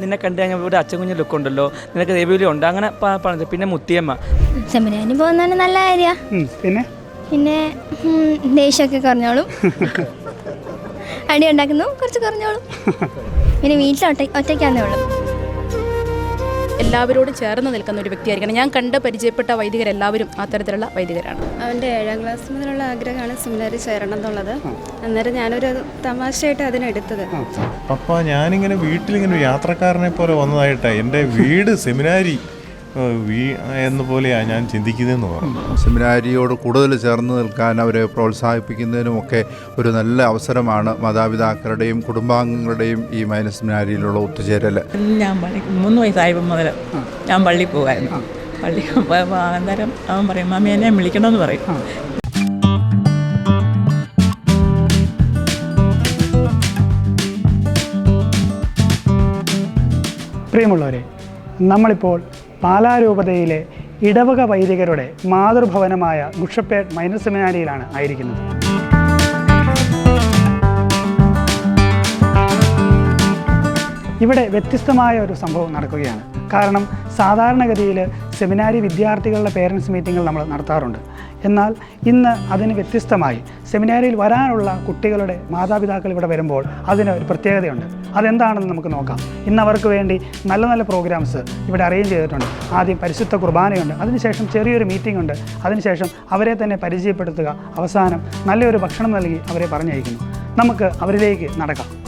നിന്നെ കണ്ടു കഴിഞ്ഞാൽ ഒരു അച്ഛൻ കുഞ്ഞ് ലുക്ക് ഉണ്ടല്ലോ. നിനക്ക് ദേവിലി ഉണ്ട്. അങ്ങനെ പറഞ്ഞത് പിന്നെ മുത്തിയമ്മ. സെമിനാരിന് പോകുന്നതാണ് നല്ല കാര്യമാണ് പിന്നെ? പിന്നെ ദേഷ്യമൊക്കെ കുറഞ്ഞോളും. അടി ഉണ്ടാക്കുന്നു കുറച്ച് കുറഞ്ഞോളും. പിന്നെ വീട്ടിൽ ഒറ്റ ഒറ്റയ്ക്കാന്നേ ഉള്ളൂ. എല്ലാവരോടും ചേർന്ന് നിൽക്കുന്ന ഒരു വ്യക്തിയായിരിക്കണം. ഞാൻ കണ്ട് പരിചയപ്പെട്ട വൈദികരെല്ലാവരും അത്തരത്തിലുള്ള വൈദികരാണ്. അവന്റെ ഏഴാം ക്ലാസ് മുതലുള്ള ആഗ്രഹമാണ് സെമിനാറിൽ ചേരണം എന്നുള്ളത്. അന്നേരം ഞാനൊരു തമാശയായിട്ട് അതിനെടുത്തത്. പപ്പ ഞാനിങ്ങനെ വീട്ടിലിങ്ങനെ യാത്രക്കാരനെ പോലെ വന്നതായിട്ടാണ് എന്റെ വീട് സെമിനാരി. വീ എന്ന പോലെയാണ് ഞാൻ ചിന്തിക്കുന്നതെന്ന് പറഞ്ഞു. സെമിനാരിയോട് കൂടുതൽ ചേർന്ന് നിൽക്കാൻ അവരെ പ്രോത്സാഹിപ്പിക്കുന്നതിനുമൊക്കെ ഒരു നല്ല അവസരമാണ് മാതാപിതാക്കളുടെയും കുടുംബാംഗങ്ങളുടെയും ഈ മൈനസ് സെമിനാരിയിലുള്ള ഒത്തുചേരൽ ഞാൻ പള്ളി മൂന്ന് വയസ്സായപ്പോൾ മുതൽ ഞാൻ പള്ളിയിൽ പോകുമായിരുന്നു പള്ളി അന്നേരം അവൻ പറയും മമ്മി എന്നെ വിളിക്കണമെന്ന് പറയും. പ്രിയമുള്ളവരെ നമ്മളിപ്പോൾ പാലാരൂപതയിലെ ഇടവക വൈദികരുടെ മാതൃഭവനമായ ഗുഷപ്പേട്ട് മൈനർ സെമിനാരിയിലാണ് ആയിരിക്കുന്നത്. ഇവിടെ വ്യത്യസ്തമായ ഒരു സംഭവം നടക്കുകയാണ്. കാരണം സാധാരണഗതിയിൽ സെമിനാരി വിദ്യാർത്ഥികളുടെ പേരൻസ് മീറ്റിങ്ങുകൾ നമ്മൾ നടത്താറുണ്ട്. എന്നാൽ ഇന്ന് അതിന് വ്യത്യസ്തമായി സെമിനാരിയിൽ വരാനുള്ള കുട്ടികളുടെ മാതാപിതാക്കൾ ഇവിടെ വരുമ്പോൾ അതിന് ഒരു പ്രത്യേകതയുണ്ട്. അതെന്താണെന്ന് നമുക്ക് നോക്കാം. ഇന്ന് അവർക്ക് വേണ്ടി നല്ല നല്ല പ്രോഗ്രാംസ് ഇവിടെ അറേഞ്ച് ചെയ്തിട്ടുണ്ട്. ആദ്യം പരിശുദ്ധ കുർബാനയുണ്ട്. അതിനുശേഷം ചെറിയൊരു മീറ്റിംഗ് ഉണ്ട്. അതിനുശേഷം അവരെ തന്നെ പരിചയപ്പെടുത്തുക. അവസാനം നല്ലൊരു ഭക്ഷണം നൽകി അവരെ പറഞ്ഞയക്കുന്നു. നമുക്ക് അവരിലേക്ക് നടക്കാം.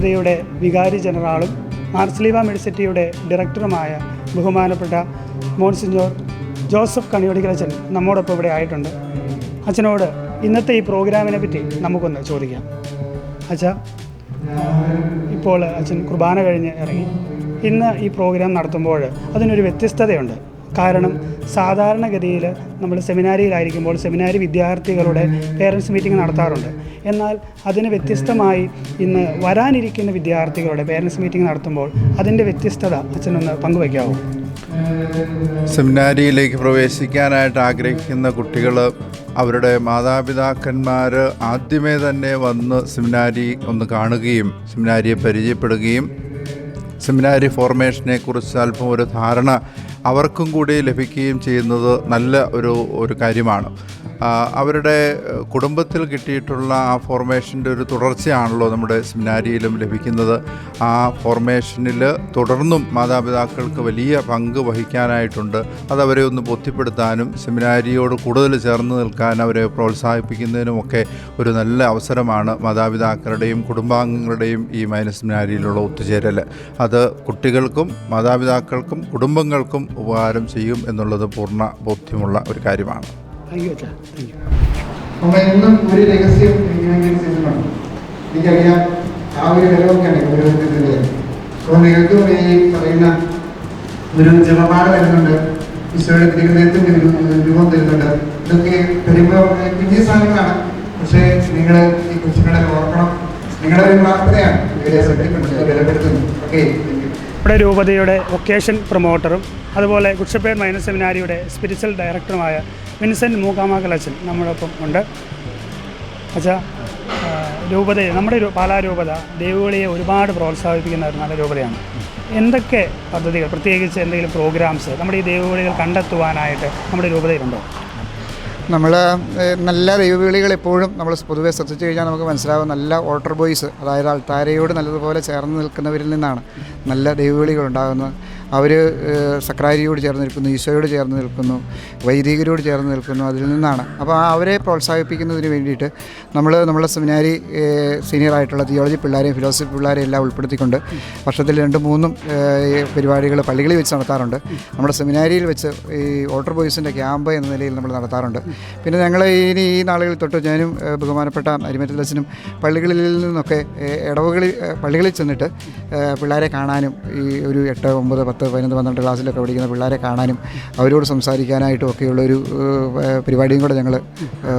രൂപതയുടെ വികാരി ജനറാളും മാർസ്ലീവ മെഡിസിറ്റിയുടെ ഡയറക്ടറുമായ ബഹുമാനപ്പെട്ട മോൺസിഞ്ഞോർ ജോസഫ് കണിയോടിക്കലച്ചൻ നമ്മോടൊപ്പം ഇവിടെ ആയിട്ടുണ്ട്. അച്ഛനോട് ഇന്നത്തെ ഈ പ്രോഗ്രാമിനെ പറ്റി നമുക്കൊന്ന് ചോദിക്കാം. അച്ഛ ഇപ്പോൾ അച്ഛൻ കുർബാന കഴിഞ്ഞ് ഇറങ്ങി. ഇന്ന് ഈ പ്രോഗ്രാം നടത്തുമ്പോൾ അതിനൊരു വ്യത്യസ്തതയുണ്ട്. കാരണം സാധാരണഗതിയിൽ നമ്മൾ സെമിനാരിയിലായിരിക്കുമ്പോൾ സെമിനാരി വിദ്യാർത്ഥികളുടെ പേരൻസ് മീറ്റിംഗ് നടത്താറുണ്ട്. എന്നാൽ അതിന് വ്യത്യസ്തമായി ഇന്ന് വരാനിരിക്കുന്ന വിദ്യാർത്ഥികളുടെ പേരൻസ് മീറ്റിംഗ് നടത്തുമ്പോൾ അതിന്റെ വ്യത്യസ്തത അച്ഛനൊന്ന് പങ്കുവയ്ക്കാവോ. സെമിനാരിയിലേക്ക് പ്രവേശിക്കാനായിട്ട് ആഗ്രഹിക്കുന്ന കുട്ടികൾ അവരുടെ മാതാപിതാക്കന്മാർ ആദ്യമേ തന്നെ വന്ന് സെമിനാരി ഒന്ന് കാണുകയും സെമിനാരിയെ പരിചയപ്പെടുകയും സെമിനാരി ഫോർമേഷനെക്കുറിച്ച് അല്പം ഒരു ധാരണ അവർക്കും കൂടി ലഭിക്കുകയും ചെയ്യുന്നത് നല്ല ഒരു ഒരു കാര്യമാണ്. അവരുടെ കുടുംബത്തിൽ കിട്ടിയിട്ടുള്ള ആ ഫോർമേഷന്റെ ഒരു തുടർച്ചയാണല്ലോ നമ്മുടെ സെമിനാരിയിലും ലഭിക്കുന്നത്. ആ ഫോർമേഷനിൽ തുടർന്നും മാതാപിതാക്കൾക്ക് വലിയ പങ്ക് വഹിക്കാനായിട്ടുണ്ട്. അതവരെ ഒന്ന് ബോധ്യപ്പെടുത്താനും സെമിനാരിയോട് കൂടുതൽ ചേർന്ന് നിൽക്കാൻ അവരെ പ്രോത്സാഹിപ്പിക്കുന്നതിനുമൊക്കെ ഒരു നല്ല അവസരമാണ് മാതാപിതാക്കളുടെയും കുടുംബാംഗങ്ങളുടെയും ഈ മൈനസ് സെമിനാരിയിലുള്ള ഒത്തുചേരൽ അത് കുട്ടികൾക്കും മാതാപിതാക്കൾക്കും കുടുംബങ്ങൾക്കും ഉപകാരം ചെയ്യും എന്നുള്ളത് പൂർണ ബോധ്യമുള്ള ഒരു കാര്യമാണ്. താങ്ക് യു എന്നും ഒരു രഹസ്യം ചെയ്തിട്ടുണ്ട് എനിക്കറിയാം ആ ഒരു വിലവൊക്കെയാണ് ഗൗരവത്തിന്റെ. അപ്പോൾ നിങ്ങൾക്കും ഈ പറയുന്ന ഒരു ജപമാല വരുന്നുണ്ട്. ഈശോയുടെ തിരുഹൃദയത്തിന്റെ ഒരു രൂപം തരുന്നുണ്ട്. ഇതൊക്കെ വരുമ്പോൾ കുഞ്ഞു സാധനങ്ങളാണ്. പക്ഷേ നിങ്ങൾ ഈ കൊച്ചുങ്ങളെ ഓർക്കണം. നിങ്ങളുടെ ഒരു പ്രാർത്ഥനയാണ്. ഇവരെ ശ്രദ്ധിക്കുന്നത് ബലപ്പെടുത്തുന്നു ഓക്കെ. നമ്മുടെ രൂപതയുടെ വൊക്കേഷൻ പ്രൊമോട്ടറും അതുപോലെ കുക്ഷപ്പേർ മൈന സെമിനാരിയുടെ സ്പിരിച്വൽ ഡയറക്ടറുമായ വിൻസെന്റ് മൂക്കാമാക്കലച്ചൻ നമ്മളൊപ്പം ഉണ്ട്. അച്ഛാ രൂപതയെ നമ്മുടെ പാലാ രൂപത ദേവുകളിയെ ഒരുപാട് പ്രോത്സാഹിപ്പിക്കുന്ന ഒരു നല്ല രൂപതയാണ്. എന്തൊക്കെ പദ്ധതികൾ പ്രത്യേകിച്ച് എന്തെങ്കിലും പ്രോഗ്രാംസ് നമ്മുടെ ഈ ദേവികളികൾ കണ്ടെത്തുവാനായിട്ട് നമ്മുടെ രൂപതയിലുണ്ടോ? നമ്മൾ നല്ല ദൈവവിളികൾ എപ്പോഴും നമ്മൾ പൊതുവെ ശ്രദ്ധിച്ചു കഴിഞ്ഞാൽ നമുക്ക് മനസ്സിലാവും നല്ല ഓട്ടർ ബോയ്സ് അതായത് അൾത്താരയോട് നല്ലതുപോലെ ചേർന്ന് നിൽക്കുന്നവരിൽ നിന്നാണ് നല്ല ദൈവവിളികൾ ഉണ്ടാകുന്നത്. അവർ സക്രാരിയോട് ചേർന്ന് നിൽക്കുന്നു ഈശോയോട് ചേർന്ന് നിൽക്കുന്നു വൈദികരോട് ചേർന്ന് നിൽക്കുന്നു അതിൽ നിന്നാണ്. അപ്പോൾ ആ അവരെ പ്രോത്സാഹിപ്പിക്കുന്നതിന് വേണ്ടിയിട്ട് നമ്മൾ നമ്മളെ സെമിനാരി സീനിയർ ആയിട്ടുള്ള തിയോളജി പിള്ളേരെയും ഫിലോസഫി പിള്ളേരെയും എല്ലാം ഉൾപ്പെടുത്തിക്കൊണ്ട് വർഷത്തിൽ രണ്ടും മൂന്നും പരിപാടികൾ പള്ളികളിൽ വെച്ച് നടത്താറുണ്ട്. നമ്മുടെ സെമിനാരിയിൽ വെച്ച് ഈ ഓൾട്ടർ ബോയ്സിന്റെ ക്യാമ്പ് എന്ന നിലയിൽ നമ്മൾ നടത്താറുണ്ട്. പിന്നെ ഞങ്ങൾ ഇനി ഈ നാളുകളിൽ തൊട്ട് ഞാനും ബഹുമാനപ്പെട്ട അരിമറ്റലച്ചനും പള്ളികളിൽ നിന്നൊക്കെ ഇടവുകളിൽ പള്ളികളിൽ ചെന്നിട്ട് പിള്ളേരെ കാണാനും ഈ ഒരു എട്ട് ഒമ്പത് പത്ത് പത്ത് പതിനൊന്ന് പന്ത്രണ്ട് ക്ലാസ്സിലൊക്കെ പഠിക്കുന്ന പിള്ളേരെ കാണാനും അവരോട് സംസാരിക്കാനായിട്ടും ഒക്കെയുള്ളൊരു ഒരു പരിപാടിയും കൂടെ ഞങ്ങൾ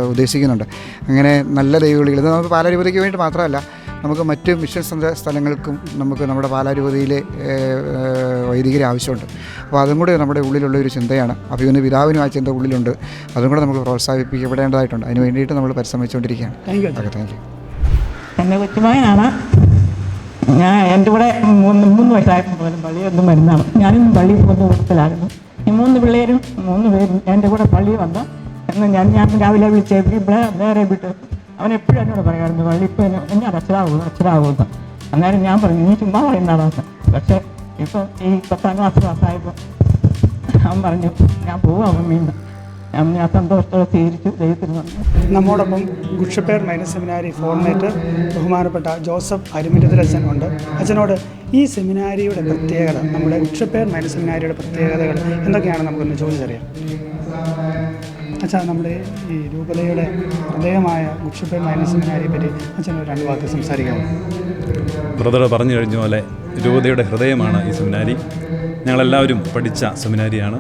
ഉദ്ദേശിക്കുന്നുണ്ട്. അങ്ങനെ നല്ല ദൈവവിളികൾ. ഇത് നമുക്ക് പാലാരൂപതയ്ക്ക് വേണ്ടി മാത്രമല്ല നമുക്ക് മറ്റ് മിഷൻ സ്ഥ- സ്ഥലങ്ങൾക്കും നമുക്ക് നമ്മുടെ പാലാരൂപതയിലെ വൈദികരെ ആവശ്യമുണ്ട്. അപ്പോൾ അതും കൂടെ നമ്മുടെ ഉള്ളിലുള്ള ഒരു ചിന്തയാണ്. അപ്പോൾ ഇവന് പിതാവിനും ആ ചിന്ത ഉള്ളിലുണ്ട്. അതും കൂടെ നമുക്ക് പ്രോത്സാഹിപ്പിക്കപ്പെടേണ്ടതായിട്ടുണ്ട്. അതിന് വേണ്ടിയിട്ട് നമ്മൾ പരിശ്രമിച്ചുകൊണ്ടിരിക്കുകയാണ്. Thank you. എന്റെ കൊച്ചുമകനാണ് ഞാൻ എന്റെ കൂടെ മൂന്ന് മൂന്ന് വയസ്സായപ്പോൾ പള്ളി ഒന്നും വരുന്നതാണ്. ഞാനും പള്ളിയിൽ പോകുന്ന കൂട്ടത്തിലായിരുന്നു ഈ മൂന്ന് പിള്ളേരും മൂന്ന് പേരും എന്റെ കൂടെ പള്ളി വന്ന്. എന്ന് ഞാൻ ഞാൻ രാവിലെ വിളിച്ച് ഇവിടെ നേരെ വിട്ട്. അവൻ എപ്പോഴും എന്നോട് പറയാറുണ്ട് പള്ളി ഇപ്പോൾ എന്നെ അച്ഛരാകുന്നു അച്ഛരാകുമെന്ന് അന്നേരം ഞാൻ പറഞ്ഞു നീ ചുമ്മാ പറയുന്നതാണ് പക്ഷേ ഇപ്പം ഈ പത്താം ക്ലാസ് ക്ലാസ്സായപ്പോൾ അവൻ പറഞ്ഞു ഞാൻ പോവാം ഞാൻ ഞാൻ സന്തോഷത്തോടെ സ്വീകരിച്ചു ദൈവത്തിന് നമ്മോടൊപ്പം good shepherd minor seminary formator ബഹുമാനപ്പെട്ട ജോസഫ് അരുമിരത്തിലച്ഛൻ ഉണ്ട്. അച്ഛനോട് ഈ സെമിനാരിയുടെ പ്രത്യേകത നമ്മുടെ ഗുഡ്ഷപ്പേർ മൈനസ് സെമിനാരിയുടെ പ്രത്യേകതകൾ എന്തൊക്കെയാണ് നമുക്കൊന്ന് ചോദിച്ചറിയാം. അച്ഛാ നമ്മുടെ ഈ രൂപതയുടെ ഹൃദയമായ ഗുഡ്ഷപ്പേർ മൈനസ് സെമിനാരിയെ പറ്റി അച്ഛനോട് രണ്ട് വാക്ക് സംസാരിക്കാമോ? ബ്രദർ പറഞ്ഞു കഴിഞ്ഞ പോലെ രൂപതയുടെ ഹൃദയമാണ് ഈ സെമിനാരി. ഞങ്ങളെല്ലാവരും പഠിച്ച സെമിനാരിയാണ്.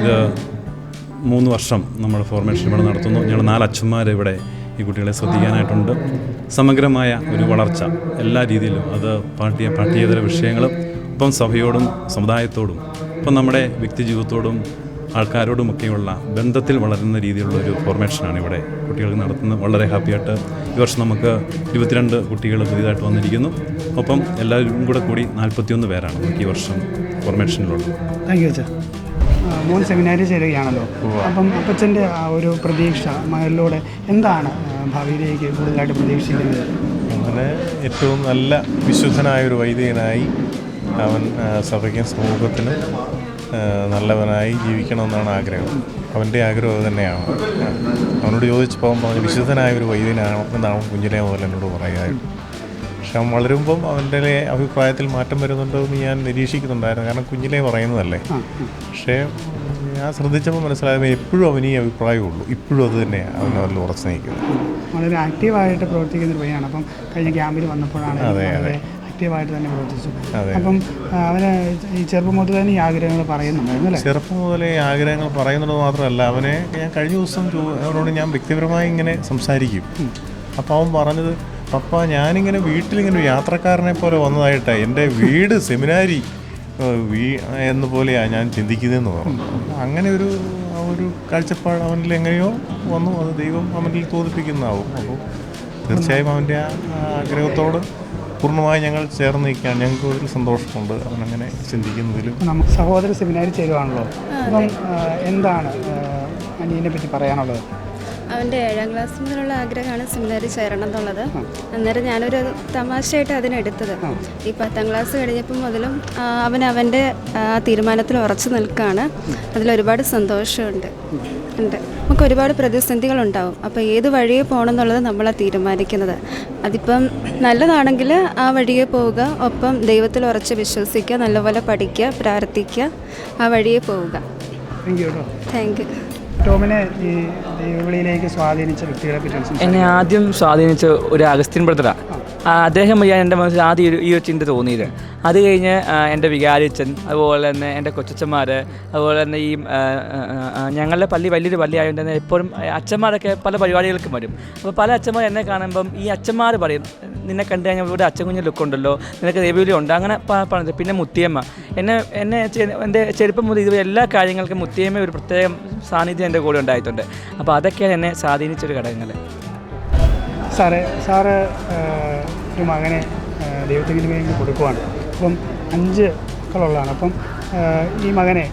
ഇത് മൂന്ന് വർഷം നമ്മൾ ഫോർമേഷൻ ഇവിടെ നടത്തുന്നു. ഞങ്ങൾ നാല് അച്ഛന്മാർ ഇവിടെ ഈ കുട്ടികളെ ശ്രദ്ധിക്കാനായിട്ടുണ്ട്. സമഗ്രമായ ഒരു വളർച്ച എല്ലാ രീതിയിലും അത് പാഠ്യ പാഠ്യേതര വിഷയങ്ങളും ഒപ്പം സഭയോടും സമുദായത്തോടും ഒപ്പം നമ്മുടെ വ്യക്തി വ്യക്തിജീവിതത്തോടും ആൾക്കാരോടുമൊക്കെയുള്ള ബന്ധത്തിൽ വളരുന്ന രീതിയിലുള്ള ഒരു ഫോർമേഷനാണ് ഇവിടെ കുട്ടികൾക്ക് നടത്തുന്നത്. വളരെ ഹാപ്പിയായിട്ട് ഈ വർഷം നമുക്ക് ഇരുപത്തിരണ്ട് കുട്ടികൾ പുതിയതായിട്ട് വന്നിരിക്കുന്നു. ഒപ്പം എല്ലാവരും കൂടെ കൂടി നാൽപ്പത്തിയൊന്ന് പേരാണ് നമുക്ക് ഈ വർഷം ഫോർമേഷനിലുള്ളത് താങ്ക് യു മോൻ സെമിനാരി ചേരുകയാണല്ലോ. അപ്പം അപ്പച്ചന്റെ ആ ഒരു പ്രതീക്ഷ മകളിലൂടെ എന്താണ് ഭാവിയിലേക്ക് കൂടുതലായിട്ട് പ്രതീക്ഷിക്കുന്നത്? അങ്ങനെ ഏറ്റവും നല്ല വിശുദ്ധനായ ഒരു വൈദികനായി അവൻ സഭയ്ക്ക് സമൂഹത്തിനും നല്ലവനായി ജീവിക്കണമെന്നാണ് ആഗ്രഹം. അവന്റെ ആഗ്രഹം അത് തന്നെയാണ്. അവനോട് ചോദിച്ചപ്പോൾ പറഞ്ഞു വിശുദ്ധനായ ഒരു വൈദികനാണ് എന്നാണ് കുഞ്ഞിലെ മുതൽ എന്നോട് പറയുകയായിരുന്നു പക്ഷെ അവൻ വളരുമ്പം അവന്റെ അഭിപ്രായത്തിൽ മാറ്റം വരുന്നുണ്ടോ എന്ന് ഞാൻ നിരീക്ഷിക്കുന്നുണ്ടായിരുന്നു. കാരണം കുഞ്ഞിലേ പറയുന്നതല്ലേ. പക്ഷേ ഞാൻ ശ്രദ്ധിച്ചപ്പോൾ മനസ്സിലായത് എപ്പോഴും അവന് ഈ അഭിപ്രായമുള്ളൂ. ഇപ്പോഴും അത് തന്നെയാണ് അവൻ അതിൽ ഉറച്ചു നിൽക്കുന്നത് വളരെ ആക്റ്റീവായിട്ട് പ്രവർത്തിക്കുന്ന ഒരു പയ്യാണ്. അപ്പം കഴിഞ്ഞ ക്യാമ്പിൽ വന്നപ്പോഴാണ് അതെ, അതെ. ആക്റ്റീവായിട്ട് തന്നെ പ്രവർത്തിച്ചു. അപ്പം അവന് ഈ ചെറുപ്പം മുതൽ തന്നെ ഈ ആഗ്രഹങ്ങൾ പറയുന്നുണ്ടായിരുന്നു അല്ലേ? ചെറുപ്പം മുതലേ ആഗ്രഹങ്ങൾ പറയുന്നത് മാത്രമല്ല അവനെ ഞാൻ കഴിഞ്ഞ ദിവസം അവരോട് അവനോട് ഞാൻ വ്യക്തിപരമായി ഇങ്ങനെ സംസാരിക്കും. അപ്പോൾ അവൻ പറഞ്ഞത് പപ്പ ഞാനിങ്ങനെ വീട്ടിലിങ്ങനെ ഒരു യാത്രക്കാരനെ പോലെ വന്നതായിട്ടാ. എന്റെ വീട് സെമിനാരി വീ എന്ന പോലെയാണ് ഞാൻ ചിന്തിക്കുന്നതെന്ന് പറഞ്ഞു. അങ്ങനെ ഒരു ആ ഒരു കാഴ്ചപ്പാട് അവനിൽ എങ്ങനെയോ വന്നു. അത് ദൈവം അവനിൽ തോന്നിപ്പിക്കുന്നതാവും അപ്പോൾ തീർച്ചയായും അവന്റെ ആഗ്രഹത്തോട് പൂർണമായി ഞങ്ങൾ ചേർന്ന് നിൽക്കുകയാണ്. ഞങ്ങൾക്ക് ഒരു സന്തോഷമുണ്ട് അവനങ്ങനെ ചിന്തിക്കുന്നതിലും. നമുക്ക് സഹോദര സെമിനാരി ചേരുവാണല്ലോ. അപ്പം എന്താണ് അനിയനെ പറ്റി പറയാനുള്ളത്? അവന്റെ ഏഴാം ക്ലാസ് മുതലുള്ള ആഗ്രഹമാണ് സെമിനാരിൽ ചേരണം എന്നുള്ളത്. അന്നേരം ഞാനൊരു തമാശയായിട്ട് അതിനെടുത്തത്. ഈ പത്താം ക്ലാസ് കഴിഞ്ഞപ്പോൾ മുതലും അവൻ അവന്റെ ആ, തീരുമാനത്തിൽ ഉറച്ചു നിൽക്കുകയാണ്. അതിലൊരുപാട് സന്തോഷമുണ്ട്. ഉണ്ട്. നമുക്ക് ഒരുപാട് പ്രതിസന്ധികളുണ്ടാവും. അപ്പോൾ ഏത് വഴിയെ പോകണം എന്നുള്ളത് നമ്മളാണ് തീരുമാനിക്കുന്നത്. അതിപ്പം നല്ലതാണെങ്കിൽ ആ വഴിയെ പോവുക. ഒപ്പം ദൈവത്തിൽ ഉറച്ച് വിശ്വസിക്കുക. നല്ലപോലെ പഠിക്കുക പ്രാർത്ഥിക്കുക. ആ വഴിയെ പോവുക. താങ്ക് യു ടോമിനെ ഈ ദൈവവിളിയിലേക്ക് സ്വാധീനിച്ച വ്യക്തികളെ പറ്റി എന്നെ ആദ്യം സ്വാധീനിച്ച ഒരു അഗസ്ത്യൻ ബ്രദറാണ് അദ്ദേഹം ഞാൻ എന്റെ മനസ്സിൽ ആദ്യം ഒരു- ഈ ഒരു ചിന്ത തോന്നിയത്. അത് കഴിഞ്ഞ് എന്റെ വികാരിച്ചൻ അതുപോലെ തന്നെ എന്റെ കൊച്ചച്ചന്മാർ അതുപോലെ തന്നെ ഈ ഞങ്ങളുടെ പള്ളി വലിയൊരു പള്ളി ആയതുകൊണ്ട് തന്നെ എപ്പോഴും അച്ഛന്മാരൊക്കെ പല പരിപാടികൾക്കും വരും. അപ്പോൾ പല അച്ഛന്മാർ എന്നെ കാണുമ്പം ഈ അച്ഛന്മാർ പറയും നിന്നെ കണ്ടു കഴിഞ്ഞാൽ ഇവിടെ അച്ഛൻ കുഞ്ഞ് ലുക്കുണ്ടല്ലോ നിനക്ക് ദൈവവിലി ഉണ്ട് അങ്ങനെ പറഞ്ഞത്. പിന്നെ മുത്തിയമ്മ. എന്നെ എന്നെ എന്റെ ചെറുപ്പം മുതൽ ഇതുവരെ എല്ലാ കാര്യങ്ങൾക്കും മുത്തിയമ്മ ഒരു പ്രത്യേകം സാന്നിധ്യം എന്റെ കൂടെ ഉണ്ടായിട്ടുണ്ട്. അപ്പോൾ അതൊക്കെയാണ് എന്നെ സ്വാധീനിച്ചൊരു ഘടകങ്ങൾ സാറേ സാറ് ഒരു മകനെ ദൈവത്തിന്റെ ദൈവത്തിന് വേണ്ടി കൊടുക്കുവാണ്. അപ്പം അഞ്ച് മക്കളുള്ളതാണ്. അപ്പം ഈ മകനെ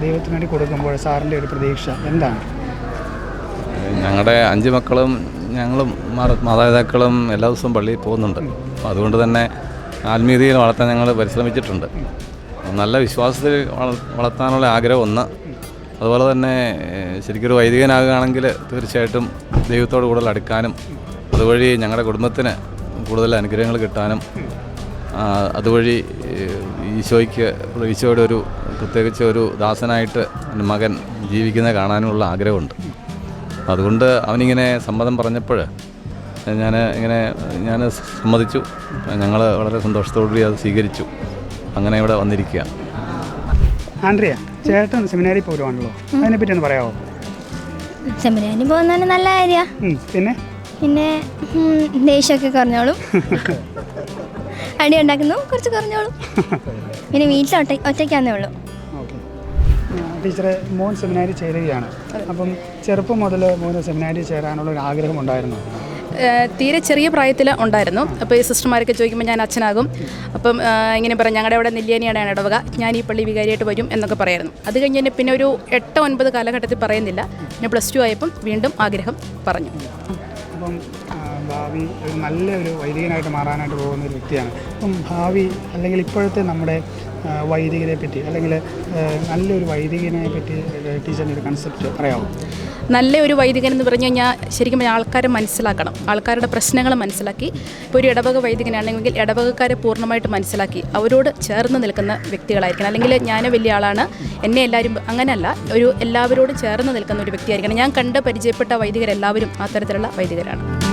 ദൈവത്തിന് വേണ്ടി കൊടുക്കുമ്പോൾ സാറിന്റെ ഒരു പ്രതീക്ഷ എന്താണ്? ഞങ്ങളുടെ അഞ്ച് മക്കളും ഞങ്ങളും മാത- മാതാപിതാക്കളും എല്ലാ ദിവസവും പള്ളിയിൽ പോകുന്നുണ്ട്. അപ്പോൾ അതുകൊണ്ട് തന്നെ ആത്മീയതയിൽ വളർത്താൻ ഞങ്ങൾ പരിശ്രമിച്ചിട്ടുണ്ട്. നല്ല വിശ്വാസത്തിൽ വള- വളർത്താനുള്ള ആഗ്രഹം ഒന്ന്. അതുപോലെ തന്നെ ശരിക്കൊരു വൈദികനാകുകയാണെങ്കിൽ തീർച്ചയായിട്ടും ദൈവത്തോട് കൂടുതൽ അടുക്കാനും അതുവഴി ഞങ്ങളുടെ കുടുംബത്തിന് കൂടുതൽ അനുഗ്രഹങ്ങൾ കിട്ടാനും അതുവഴി ഈശോയ്ക്ക് ഈശോയുടെ ഒരു പ്രത്യേകിച്ച് ഒരു ദാസനായിട്ട് എന്റെ മകൻ ജീവിക്കുന്നത് കാണാനുമുള്ള ആഗ്രഹമുണ്ട്. അതുകൊണ്ട് അവനിങ്ങനെ സമ്മതം പറഞ്ഞപ്പോൾ ഞാൻ ഇങ്ങനെ ഞാൻ സമ്മതിച്ചു. ഞങ്ങൾ വളരെ സന്തോഷത്തോടുകൂടി അത് സ്വീകരിച്ചു. അങ്ങനെ ഇവിടെ വന്നിരിക്കുക ആൻഡ്രിയ ചേട്ടൻ സെമിനാരി പോരുവാണല്ലോ. അതിനെപ്പറ്റി ഒന്ന് പറയാമോ സെമിനാരി പോകുന്നതിന് നല്ല കാര്യമാണ് പിന്നെ? പിന്നെ ദേഷ്യമൊക്കെ കുറഞ്ഞോളും. അടി ഉണ്ടാക്കുന്നു കുറച്ച് കുറഞ്ഞോളും. പിന്നെ വീട്ടിൽ ഒറ്റ ഒറ്റയ്ക്കാന്നേ ഉള്ളൂ. ഓക്കെ. ടീച്ചറെ മോൻ സെമിനാരി ചേരുകയാണ്. അപ്പം ചെറുപ്പം മുതൽ മോന് സെമിനാരി ചേരാനുള്ള ഒരു ആഗ്രഹം ഉണ്ടായിരുന്നു? തീരെ ചെറിയ പ്രായത്തിൽ ഉണ്ടായിരുന്നു. അപ്പോൾ ഈ സിസ്റ്റർമാരൊക്കെ ചോദിക്കുമ്പോൾ ഞാൻ അച്ഛനാകും. അപ്പം ഇങ്ങനെ പറയും ഞങ്ങളുടെ അവിടെ നെല്ലിയാനിയാണ് ഇടവക. ഞാൻ ഈ പള്ളി വികാരിയായിട്ട് വരും എന്നൊക്കെ പറയായിരുന്നു. അത് കഴിഞ്ഞ് തന്നെ പിന്നെ ഒരു എട്ട് ഒൻപത് കാലഘട്ടത്തിൽ പറയുന്നില്ല. പിന്നെ പ്ലസ് ടു ആയപ്പം വീണ്ടും ആഗ്രഹം പറഞ്ഞു. അപ്പം ഭാവി ഒരു നല്ലൊരു വൈദികനായിട്ട് മാറാനായിട്ട് പോകുന്ന ഒരു വ്യക്തിയാണ്. അപ്പം ഭാവി അല്ലെങ്കിൽ ഇപ്പോഴത്തെ നമ്മുടെ വൈദികനെ പറ്റി അല്ലെങ്കിൽ നല്ലൊരു വൈദികനെ പറ്റി ടീച്ചറിന്റെ ഒരു കൺസെപ്റ്റ് പറയാമോ? നല്ല ഒരു വൈദികൻ എന്ന് പറഞ്ഞു കഴിഞ്ഞാൽ ശരിക്കും ആൾക്കാരെ മനസ്സിലാക്കണം. ആൾക്കാരുടെ പ്രശ്നങ്ങൾ മനസ്സിലാക്കി. ഇപ്പോൾ ഒരു ഇടവക വൈദികനാണെങ്കിൽ ഇടവകക്കാരെ പൂർണമായിട്ട് മനസ്സിലാക്കി. അവരോട് ചേർന്ന് നിൽക്കുന്ന വ്യക്തികളായിരിക്കണം. അല്ലെങ്കിൽ ഞാൻ വലിയ ആളാണ് എന്നെ എല്ലാവരും അങ്ങനെയല്ല ഒരു എല്ലാവരോടും ചേർന്ന് നിൽക്കുന്ന ഒരു വ്യക്തിയായിരിക്കണം. ഞാൻ കണ്ട് പരിചയപ്പെട്ട വൈദികരെല്ലാവരും അത്തരത്തിലുള്ള വൈദികരാണ്.